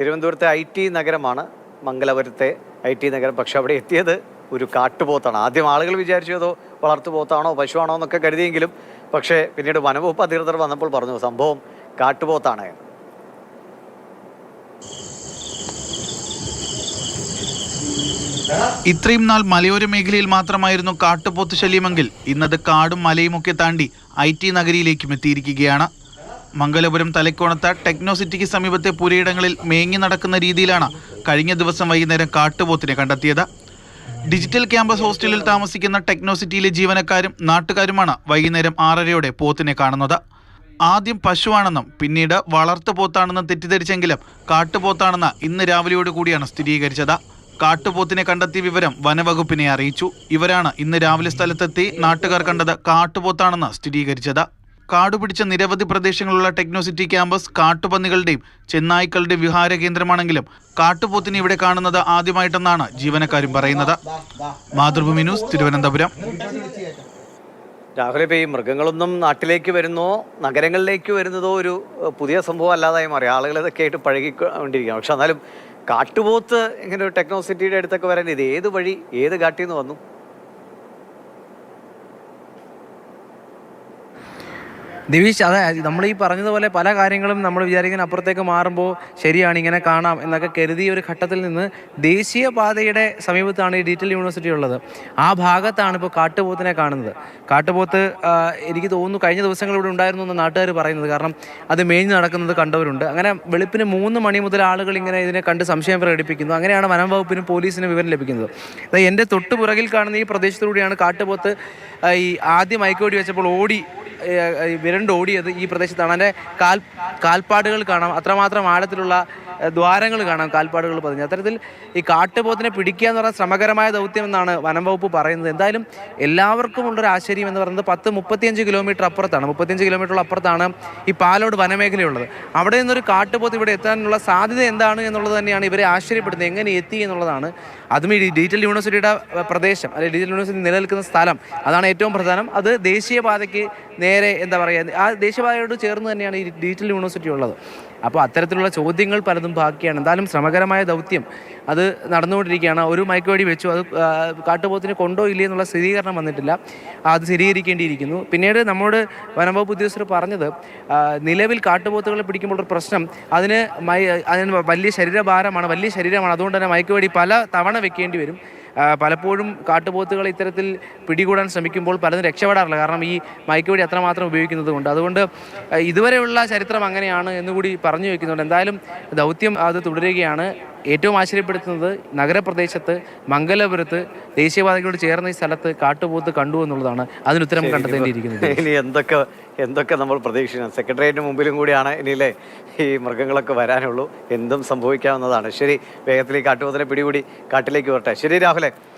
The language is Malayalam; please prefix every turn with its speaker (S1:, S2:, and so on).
S1: തിരുവനന്തപുരത്തെ ഐ ടി നഗരമാണ് മംഗലപുരത്തെ ഐ ടി നഗരം. പക്ഷെ അവിടെ എത്തിയത് ഒരു കാട്ടുപോത്താണ്. ആദ്യം ആളുകൾ വിചാരിച്ചു അതോ വളർത്തുപോത്താണോ പശുവാണോ എന്നൊക്കെ കരുതിയെങ്കിലും പക്ഷേ പിന്നീട് വനവകുപ്പ് അധികൃതർ വന്നപ്പോൾ പറഞ്ഞു സംഭവം കാട്ടുപോത്താണ്.
S2: ഇത്രയും നാൾ മലയോര മേഖലയിൽ മാത്രമായിരുന്നു കാട്ടുപോത്ത് ശല്യമെങ്കിൽ ഇന്നത് കാടും മലയുമൊക്കെ താണ്ടി ഐ ടി നഗരിയിലേക്കും എത്തിയിരിക്കുകയാണ്. മംഗലപുരം തലക്കോണത്ത് ടെക്നോസിറ്റിക്ക് സമീപത്തെ പുരയിടങ്ങളിൽ മേങ്ങി നടക്കുന്ന രീതിയിലാണ് കഴിഞ്ഞ ദിവസം വൈകുന്നേരം കാട്ടുപോത്തിനെ കണ്ടെത്തിയത്. ഡിജിറ്റൽ ക്യാമ്പസ് ഹോസ്റ്റലിൽ താമസിക്കുന്ന ടെക്നോസിറ്റിയിലെ ജീവനക്കാരും നാട്ടുകാരുമാണ് വൈകുന്നേരം ആറരയോടെ പോത്തിനെ കാണുന്നത്. ആദ്യം പശുവാണെന്നും പിന്നീട് വളർത്തു പോത്താണെന്നും തെറ്റിദ്ധരിച്ചെങ്കിലും കാട്ടുപോത്താണെന്ന് ഇന്ന് രാവിലെയോട് കൂടിയാണ് സ്ഥിരീകരിച്ചത്. കാട്ടുപോത്തിനെ കണ്ടെത്തിയ വിവരം വനവകുപ്പിനെ അറിയിച്ചു. ഇവരാണ് ഇന്ന് രാവിലെ സ്ഥലത്തെത്തി നാട്ടുകാർ കണ്ടത് കാട്ടുപോത്താണെന്ന് സ്ഥിരീകരിച്ചത്. കാടുപിടിച്ച നിരവധി പ്രദേശങ്ങളുള്ള ടെക്നോസിറ്റി ക്യാമ്പസ് കാട്ടുപന്നികളുടെയും ചെന്നായ്ക്കളുടെയും വിഹാര കേന്ദ്രമാണെങ്കിലും കാട്ടുപോത്തിനെ ഇവിടെ കാണുന്നത് ആദ്യമായിട്ടെന്നാണ് ജീവനക്കാരും പറയുന്നത്. മാതൃഭൂമി ന്യൂസ് തിരുവനന്തപുരം.
S1: രാഹുലേ ഈ മൃഗങ്ങളൊന്നും നാട്ടിലേക്ക് വരുന്നോ നഗരങ്ങളിലേക്ക് വരുന്നതോ ഒരു പുതിയ സംഭവം അല്ലാതായി മാറി. ആളുകൾ ഇതൊക്കെ ആയിട്ട് പഴകിക്കൊണ്ടിരിക്കുകയാണ്. പക്ഷെ എന്നാലും കാട്ടുപോത്ത് ഇങ്ങനെ ഒരു ടെക്നോസിറ്റിയുടെ അടുത്തൊക്കെ വരാൻ ഇത് ഏത് വഴി ഏത് കാട്ടിൽ നിന്ന് വന്നു?
S3: ദിവിഷ് അതെ നമ്മൾ ഈ പറഞ്ഞതുപോലെ പല കാര്യങ്ങളും നമ്മൾ വിചാരിക്കുന്ന അപ്പുറത്തേക്ക് മാറുമ്പോൾ ശരിയാണ് ഇങ്ങനെ കാണാം എന്നൊക്കെ കരുതിയ ഒരു ഘട്ടത്തിൽ നിന്ന് ദേശീയ പാതയുടെ സമീപത്താണ് ഈ ഡിജിറ്റൽ യൂണിവേഴ്സിറ്റി ഉള്ളത്. ആ ഭാഗത്താണ് ഇപ്പോൾ കാട്ടുപോത്തിനെ കാണുന്നത്. കാട്ടുപോത്ത് എനിക്ക് തോന്നുന്നു കഴിഞ്ഞ ദിവസങ്ങൾ ഇവിടെ ഉണ്ടായിരുന്നു എന്ന് നാട്ടുകാർ പറയുന്നത്. കാരണം അത് മേഞ്ഞ് നടക്കുന്നത് കണ്ടവരുണ്ട്. അങ്ങനെ വെളുപ്പിന് മൂന്ന് മണി മുതൽ ആളുകൾ ഇങ്ങനെ ഇതിനെ കണ്ട് സംശയം പ്രകടിപ്പിക്കുന്നു. അങ്ങനെയാണ് വനം വകുപ്പിനും പോലീസിനും വിവരം ലഭിക്കുന്നത്. എന്റെ തൊട്ടുപുറകിൽ കാണുന്ന ഈ പ്രദേശത്തിലൂടെയാണ് കാട്ടുപോത്ത് ഈ ആദ്യം ഐക്കോടി വെച്ചപ്പോൾ ഓടി ഏഹ് ഈ പ്രദേശത്താണ്. അതിന്റെ കാൽ കാൽപ്പാടുകൾ കാണാം. അത്രമാത്രം ആഴത്തിലുള്ള ദ്വാരങ്ങൾ കാണാം കാൽപ്പാടുകൾ പതിഞ്ഞ്. അത്തരത്തിൽ ഈ കാട്ടുപോത്തിനെ പിടിക്കുക എന്ന് പറഞ്ഞാൽ ശ്രമകരമായ ദൗത്യം എന്നാണ് വനം വകുപ്പ് പറയുന്നത്. എന്തായാലും എല്ലാവർക്കും ഉള്ളൊരു ആശ്ചര്യം എന്ന് പറയുന്നത് പത്ത് മുപ്പത്തിയഞ്ച് കിലോമീറ്റർ അപ്പുറത്താണ്. മുപ്പത്തിയഞ്ച് കിലോമീറ്റർ അപ്പുറത്താണ് ഈ പാലോട് വനമേഖലയുള്ളത്. അവിടെ നിന്നൊരു കാട്ടുപോത്ത് ഇവിടെ എത്താനുള്ള സാധ്യത എന്താണ് എന്നുള്ളത് തന്നെയാണ് ഇവരെ ആശ്ചര്യപ്പെടുന്നത് എങ്ങനെ എത്തി എന്നുള്ളതാണ്. അതും ഈ ഡിജിറ്റൽ യൂണിവേഴ്സിറ്റിയുടെ പ്രദേശം അല്ലെങ്കിൽ ഡിജിറ്റൽ യൂണിവേഴ്സിറ്റി നിലനിൽക്കുന്ന സ്ഥലം. അതാണ് ഏറ്റവും പ്രധാനം. അത് ദേശീയപാതയ്ക്ക് നേരെ എന്താ പറയുക ആ ദേശീയപാതയോട് ചേർന്ന് തന്നെയാണ് ഈ ഡിജിറ്റൽ യൂണിവേഴ്സിറ്റി ഉള്ളത്. അപ്പോൾ അത്തരത്തിലുള്ള ചോദ്യങ്ങൾ പലതും ബാക്കിയാണ്. എന്തായാലും ശ്രമകരമായ ദൗത്യം അത് നടന്നുകൊണ്ടിരിക്കുകയാണ്. ഒരു മയക്കുവെടി വെച്ചു. അത് കാട്ടുപോത്തിന് കൊണ്ടോ ഇല്ലേ എന്നുള്ള സ്ഥിരീകരണം വന്നിട്ടില്ല. അത് സ്ഥിരീകരിക്കേണ്ടിയിരിക്കുന്നു. പിന്നീട് നമ്മോട് വനംവകുപ്പ് ഉദ്യോഗസ്ഥർ പറഞ്ഞത് നിലവിൽ കാട്ടുപോത്തുകളെ പിടിക്കുമ്പോൾ ഒരു പ്രശ്നം അതിന് മൈ അതിന് വലിയ ശരീരഭാരമാണ് വലിയ ശരീരമാണ്. അതുകൊണ്ട് തന്നെ മയക്കുവെടി പല തവണ വെക്കേണ്ടി വരും. പലപ്പോഴും കാട്ടുപോത്തുകൾ ഇത്തരത്തിൽ പിടികൂടാൻ ശ്രമിക്കുമ്പോൾ പലതും രക്ഷപ്പെടാറില്ല. കാരണം ഈ മയക്കുവെടി അത്രമാത്രം ഉപയോഗിക്കുന്നത് കൊണ്ട് അതുകൊണ്ട് ഇതുവരെയുള്ള ചരിത്രം അങ്ങനെയാണ് എന്നുകൂടി പറഞ്ഞു വയ്ക്കുന്നുണ്ട് എന്തായാലും ദൗത്യം അത് തുടരുകയാണ്. ഏറ്റവും ആശ്ചര്യപ്പെടുത്തുന്നത് നഗരപ്രദേശത്ത് മംഗലപുരത്ത് ദേശീയപാതകളോട് ചേർന്ന ഈ സ്ഥലത്ത് കാട്ടുപോത്ത് കണ്ടു എന്നുള്ളതാണ്. അതിന് ഉത്തരം കണ്ടെത്തേണ്ടിയിരിക്കുന്നത്.
S1: ഇനി എന്തൊക്കെ എന്തൊക്കെ നമ്മൾ പ്രതീക്ഷിക്കണം. സെക്രട്ടേറിയറ്റിന് മുമ്പിലും കൂടിയാണ് ഇനിയില്ലേ ഈ മൃഗങ്ങളൊക്കെ വരാനുള്ളൂ. എന്തും സംഭവിക്കാവുന്നതാണ്. ശരി വേഗത്തിൽ ഈ കാട്ടുപോത്തിനെ പിടികൂടി കാട്ടിലേക്ക് വരട്ടെ. ശരി രാഹുലെ